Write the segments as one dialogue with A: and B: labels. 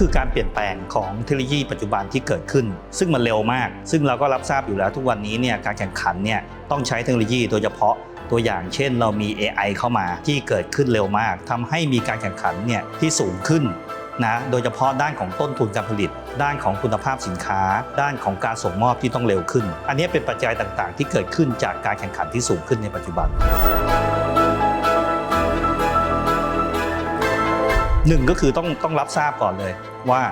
A: คือการเปลี่ยนแปลงของเทคโนโลยีปัจจุบันที่เกิดขึ้น ซึ่งมันเร็วมาก ซึ่งเราก็รับทราบอยู่แล้วทุกวันนี้เนี่ยการแข่งขันเนี่ยต้องใช้เทคโนโลยีโดยเฉพาะตัวอย่างเช่นเรามี AI เข้ามาที่เกิดขึ้นเร็วมากทำให้มีการแข่งขันเนี่ยที่สูงขึ้นนะโดยเฉพาะด้านของต้นทุนการผลิต ด้านของคุณภาพสินค้า ด้านของการส่งมอบที่ต้องเร็วขึ้น อันนี้เป็นปัจจัยต่างๆ ที่เกิดขึ้นจากการแข่งขันที่สูงขึ้นในปัจจุบัน หนึ่งก็คือต้องต้องรับทราบก่อนเลยว่า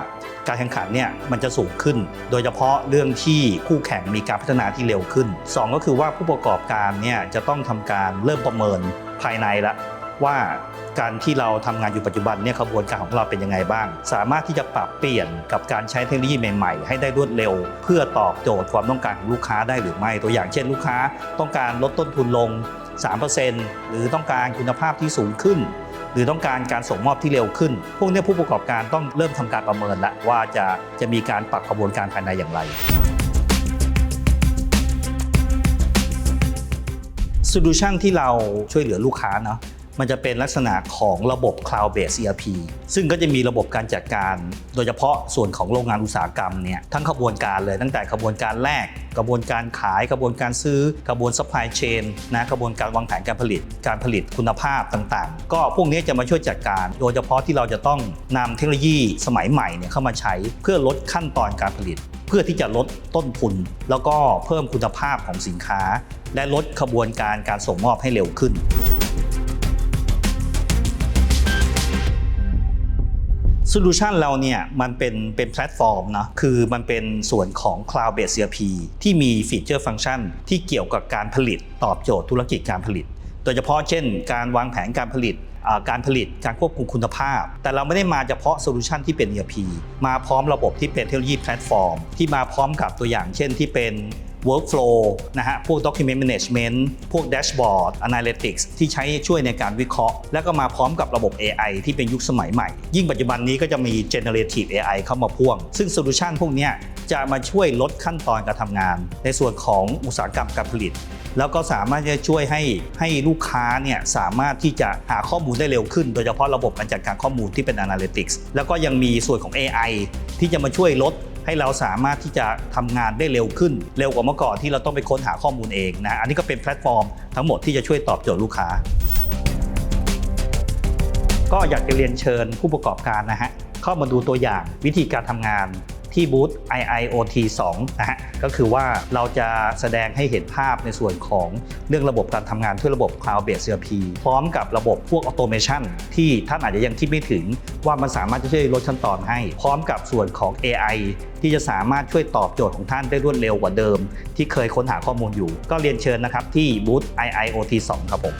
A: การแข่งขันเนี่ยมันจะสูงขึ้น โดยเฉพาะเรื่องที่คู่แข่งมีการพัฒนาที่เร็วขึ้นสองก็คือว่าผู้ประกอบการเนี่ยจะต้องทำการเริ่มประเมินภายในละว่าการที่เราทำงานอยู่ปัจจุบันเนี่ยขบวนการของเราเป็นยังไงบ้าง สามารถที่จะปรับเปลี่ยนกับการใช้เทคโนโลยีใหม่ๆ ให้ได้รวดเร็ว เพื่อตอบโจทย์ความต้องการของลูกค้าได้หรือไม่ ตัวอย่างเช่น ลูกค้าต้องการลดต้นทุนลง 3%หรือต้องการคุณภาพที่สูงขึ้น หรือต้องการการส่งมอบที่เร็วขึ้น พวกนี้ผู้ประกอบการต้องเริ่มทำการประเมินแล้วว่าจะจะมีการปรับกระบวนการภายในอย่างไร โซลูชันที่เราช่วยเหลือลูกค้าเนาะ มันจะเป็นลักษณะของระบบ Cloud Based ERP ซึ่งก็จะมีระบบการจัดการ โดยเฉพาะส่วนของโรงงานอุตสาหกรรมเนี่ยทั้งขบวนการเลยตั้งแต่ขบวนการแรก กระบวนการขาย กระบวนการซื้อ กระบวน supply chain นะกระบวนการวางแผนการผลิต การผลิตคุณภาพต่างๆ ก็พวกนี้จะมาช่วยจัดการ โดยเฉพาะที่เราจะต้องนำเทคโนโลยีสมัยใหม่เนี่ยเข้ามาใช้เพื่อลดขั้นตอนการผลิต เพื่อที่จะลดต้นทุน แล้วก็เพิ่มคุณภาพของสินค้า และลดขบวนการการส่งมอบให้เร็วขึ้น โซลูชันเราเนี่ยมันเป็นเป็นแพลตฟอร์มนะคือมันเป็นส่วนของ Cloud Based ERP ที่มีฟีเจอร์ฟังก์ชันที่เกี่ยวกับการผลิตตอบโจทย์ธุรกิจการผลิต โดยเฉพาะเช่น การวางแผนการผลิตการผลิตการควบคุมคุณภาพ แต่เราไม่ได้มาเฉพาะโซลูชันที่เป็น ERP มาพร้อมระบบที่เป็นเทคโนโลยีแพลตฟอร์ม ที่มาพร้อมกับตัวอย่างเช่นที่เป็น workflow นะฮะ พวก document management พวก dashboard analytics ที่ใช้ช่วยในการวิเคราะห์ แล้วก็มาพร้อมกับระบบ AI ที่เป็นยุคสมัยใหม่ ยิ่งปัจจุบันนี้ก็จะมี generative AI เข้ามาพ่วง ซึ่งโซลูชันพวกนี้จะมาช่วยลดขั้นตอนการทำงาน ในส่วนของอุตสาหกรรมการผลิตแล้วก็สามารถจะช่วยให้ให้ลูกค้าเนี่ยสามารถที่จะหาข้อมูลได้เร็วขึ้น โดยเฉพาะระบบการจัดการข้อมูลที่เป็น Analytics แล้วก็ยังมีส่วนของ AI ที่จะมาช่วยลด ให้เราสามารถที่จะทำงานได้เร็วขึ้น เร็วกว่าเมื่อก่อนที่เราต้องไปค้นหาข้อมูลเองนะอันนี้ก็เป็นแพลตฟอร์มทั้งหมดที่จะช่วยตอบโจทย์ลูกค้า ก็อยากจะเรียนเชิญผู้ประกอบการนะฮะเข้ามาดูตัวอย่างวิธีการทำงาน ที่บูธ IIoT 2 นะฮะ ก็คือว่าเราจะแสดงให้เห็นภาพในส่วนของเรื่องระบบการทำงานด้วยระบบ Cloud Based ERP พร้อมกับระบบพวก Automation ที่ท่านอาจจะยังคิดไม่ถึง ว่ามันสามารถจะช่วยลดขั้นตอนให้ พร้อมกับส่วนของ AI ที่จะสามารถช่วยตอบโจทย์ของท่านได้รวดเร็วกว่าเดิม ที่เคยค้นหาข้อมูลอยู่ ก็เรียนเชิญนะครับที่บูธ IIoT 2 ครับผม